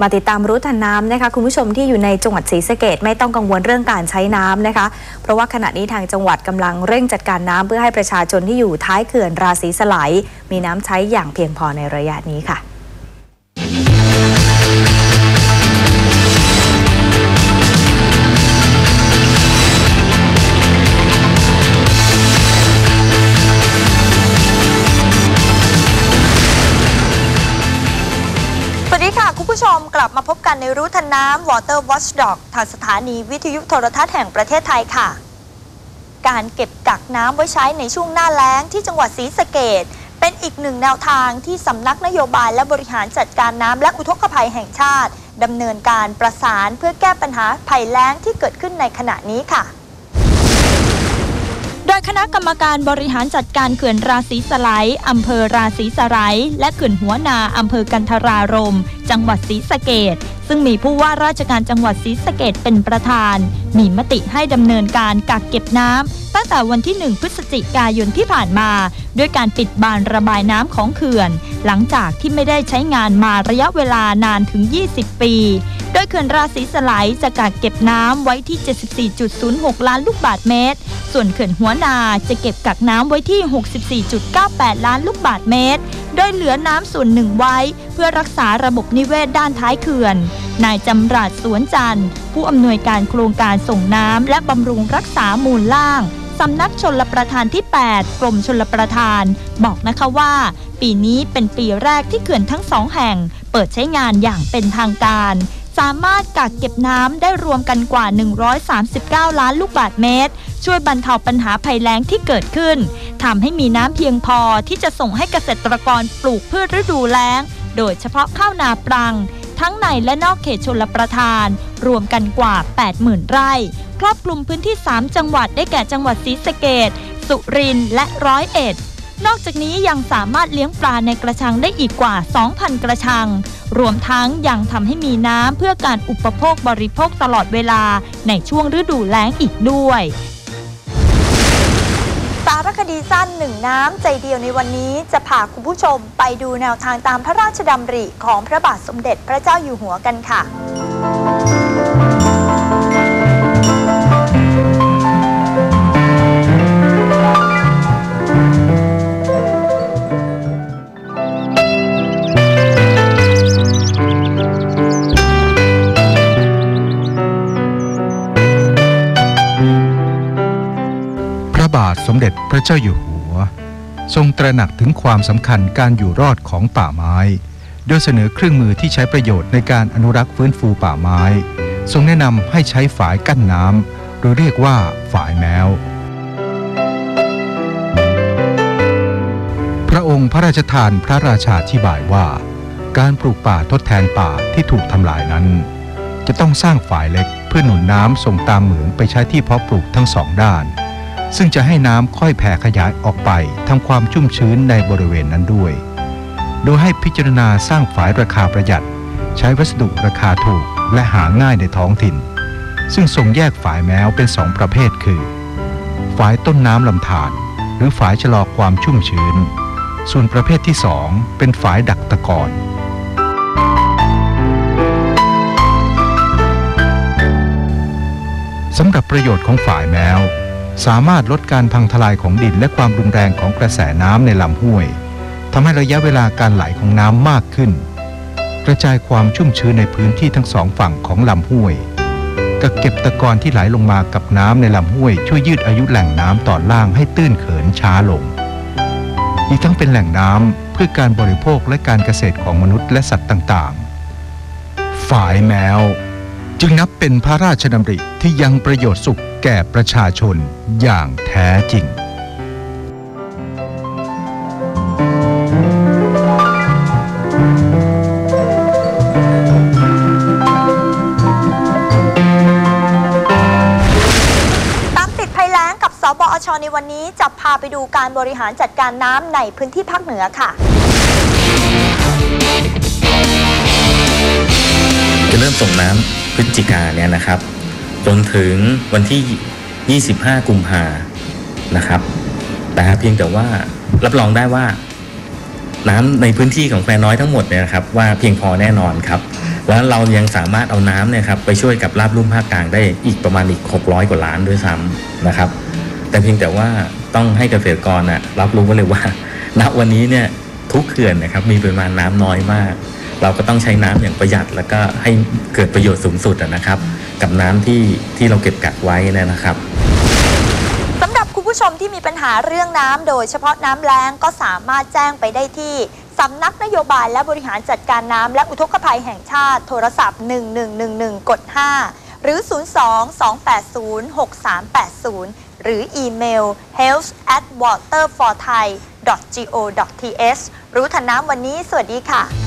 มาติดตามรู้ทันน้ำนะคะคุณผู้ชมที่อยู่ในจังหวัดศรีสะเกดไม่ต้องกังวลเรื่องการใช้น้ำนะคะ เพราะว่าขณะนี้ทางจังหวัดกำลังเร่งจัดการน้ำเพื่อให้ประชาชนที่อยู่ท้ายเขื่อนราศีสไลมีน้ำใช้อย่างเพียงพอในระยะนี้ค่ะ ลับมาพบกันในรู้ทันน้ำ Water Watchdog ทางสถานีวิทยุโทรทัศน์แห่งประเทศไทยค่ะ การเก็บกักน้ำไว้ใช้ในช่วงหน้าแล้งที่จังหวัดศรีสะเกดเป็นอีกหนึ่งแนวทางที่สำนักนโยบายและบริหารจัดการน้ำและอุทกภัยแห่งชาติดำเนินการประสานเพื่อแก้ปัญหาภัยแล้งที่เกิดขึ้นในขณะนี้ค่ะ ดยคณะกรรมการบริหารจัดการเขื่อนราศีสไลอำเภอราศีสไลและเขื่อนหัวนาอำเภอกันทรารม จังหวัดศรีสะเกดซึ่งมีผู้ว่าราชการจังหวัดศรีสะเกดเป็นประธาน มีมติให้ดำเนินการกักเก็บน้ำตั้งแต่วันที่ 1 พฤศจิกายนที่ผ่านมา ด้วยการปิดบานระบายน้ำของเขื่อน หลังจากที่ไม่ได้ใช้งานมาระยะเวลานานถึง 20 ปี โดยเขื่อนราศีสไลจะกักเก็บน้ำไว้ที่ 74.06 ล้านลูกบาทเมตร ส่วนเขื่อนหัวนาจะเก็บกักน้ำไว้ที่ 64.98 ล้านลูกบาทเมตร โดยเหลือน้ำส่วนหนึ่งไว้ เพื่อรักษาระบบนิเวศด้านท้ายเขื่อน นายจำรัดสวนจันทร์ ผู้อำนวยการโครงการส่งน้ำและบำรุงรักษามูลล่างสำนักชนลประทานที่ 8 กรมชนลประทาน บอกนะคะว่า ปีนี้เป็นปีแรกที่เขื่อนทั้งสองแห่ง เปิดใช้งานอย่างเป็นทางการ สามารถกักเก็บน้ำได้รวมกันกว่า 139 ล้านลูกบาทเมตร ช่วยบรรเทาปัญหาภัยแล้งที่เกิดขึ้นทำให้มีน้ำเพียงพอที่จะส่งให้เกษตรกรปลูกพืชฤดูแล้ง โดยเฉพาะข้าวนาปรัง ทั้งในและนอกเขตชนลประทาน รวมกันกว่า 80,000 ไร่ ครอบคลุมพื้นที่ 3 จังหวัดได้แก่จังหวัดศรีสะเกดสุรินทร์และร้อยเอ็ด นอกจากนี้ยังสามารถเลี้ยงปลาในกระชังได้อีกกว่า 2,000 กระชัง รวมทั้งยังทำให้มีน้ำเพื่อการอุปโภคบริโภคตลอดเวลาในช่วงฤดูแล้งอีกด้วยสารคดีสั้นหนึ่งน้ำใจเดียวในวันนี้จะพาคุณผู้ชมไปดูแนวทางตามพระราชดำริของพระบาทสมเด็จพระเจ้าอยู่หัวกันค่ะ สมเด็จพระเจ้าอยู่หัว ทรงตระหนักถึงความสำคัญการอยู่รอดของป่าไม้ โดยเสนอเครื่องมือที่ใช้ประโยชน์ในการอนุรักษ์ฟื้นฟูป่าไม้ ทรงแนะนำให้ใช้ฝายกั้นน้ำหรือเรียกว่าฝายแมวพระองค์พระราชทานพระราชาธิบายว่า การปลูกป่าทดแทนป่าที่ถูกทำลายนั้น จะต้องสร้างฝายเล็กเพื่อหนุนน้ำส่งตามเหมืองไปใช้ที่เพาะปลูกทั้งสองด้าน ซึ่งจะให้น้ำค่อยแผ่ขยายออกไปทำความชุ่มชื้นในบริเวณนั้นด้วย โดยให้พิจารณาสร้างฝายราคาประหยัด ใช้วัสดุราคาถูกและหาง่ายในท้องถิ่น ซึ่งทรงแยกฝายแมวเป็นสองประเภทคือ ฝายต้นน้ำลำธารหรือฝายชะลอความชุ่มชื้น ส่วนประเภทที่สองเป็นฝายดักตะกอนสำหรับประโยชน์ของฝายแมว สามารถลดการพังทลายของดินและความรุนแรงของกระแสน้ำในลำห้วยทำให้ระยะเวลาการไหลของน้ำมากขึ้น กระจายความชุ่มชื้นในพื้นที่ทั้งสองฝั่งของลำห้วยกักเก็บตะกอนที่ไหลลงมากับน้ำในลำห้วย ช่วยยืดอายุแหล่งน้ำตอนล่างให้ตื้นเขินช้าลง อีกทั้งเป็นแหล่งน้ำเพื่อการบริโภคและการเกษตรของมนุษย์และสัตว์ต่างๆ ฝ่ายแมว จึงนับเป็นพระราชดำริที่ยังประโยชน์สุขแก่ประชาชนอย่างแท้จริง ตามติดภัยแล้งกับสบอชในวันนี้จะพาไปดูการบริหารจัดการน้ำในพื้นที่ภาคเหนือค่ะ จะเริ่มส่งน้ำพฤศจิกาเนี่ยนะครับ จนถึงวันที่ 25 กุมภานะครับแต่เพียงแต่ว่ารับรองได้ว่า น้ำในพื้นที่ของแควน้อยทั้งหมดเนี่ยครับว่าเพียงพอแน่นอนครับ แล้วเรายังสามารถเอาน้ำเนี่ยครับไปช่วยกับราบลุ่มภาคกลางได้อีกประมาณอีก 600 กว่าล้านด้วยซ้ำนะครับ แต่เพียงแต่ว่าต้องให้เกษตรกรนะรับรู้ไว้เลยว่าณวันนี้เนี่ย ทุกเขื่อนนะครับมีปริมาณน้ำน้อยมาก เราก็ต้องใช้น้ำอย่างประหยัด แล้วก็ให้เกิดประโยชน์สูงสุดนะครับ กับน้ำที่ที่เราเก็บกักไว้นะครับสำหรับคุณผู้ชมที่มีปัญหาเรื่องน้ำโดยเฉพาะน้ำแล้งก็สามารถแจ้งไปได้ที่สำนักนโยบายและบริหารจัดการน้ำและอุทกภัยแห่งชาติโทรศัพท์ 1111 กด 5 หรือ 02-280-6380 หรืออีเมล health at waterforthai th รู้ทันน้ำวันนี้ สวัสดีค่ะ